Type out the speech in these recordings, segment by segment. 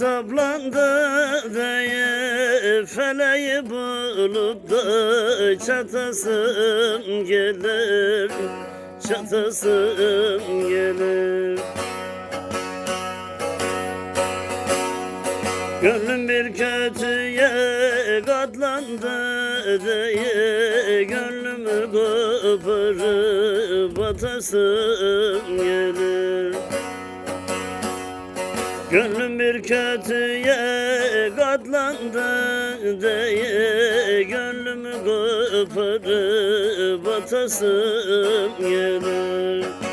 saplandı diye feleği bulup da çatasım gelir çatasım gelir. Gönlüm bir kötüye katlandı diye Gönlümü koparıp atasım gelir Gönlüm bir kötüye katlandı diye Gönlümü koparıp atasım gelir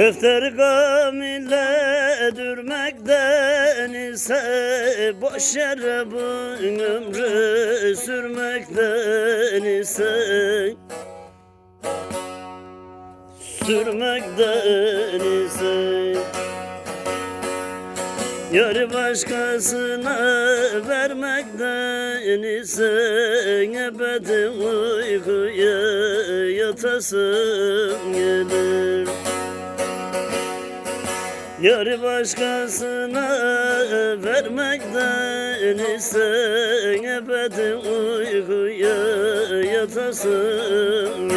Defter gam ile dürmekten ise Boş yere bu ömrü sürmekten ise Sürmekten ise. Yarı başkasına vermekten ise Ebedi uykuya yatasım gelir Yarı başkasına vermekten ise Ebedi uykuya yatasım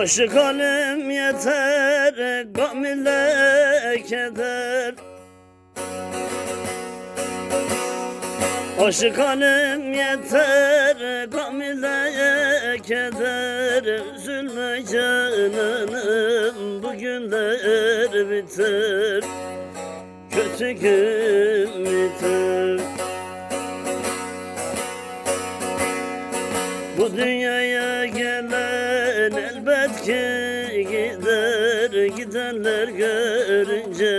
Aşık halim yeter, gam ile keder. Aşık halim yeter, gam ile keder. Üzülme cananım, bu günler biter Kötü gün Bu dünyaya gelen elbet ki gider Gidenler görünce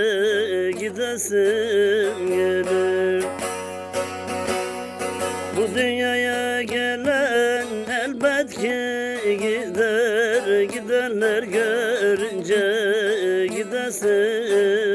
gidesim gelir. Bu dünyaya gelen elbet ki gider Gidenler görünce gidesim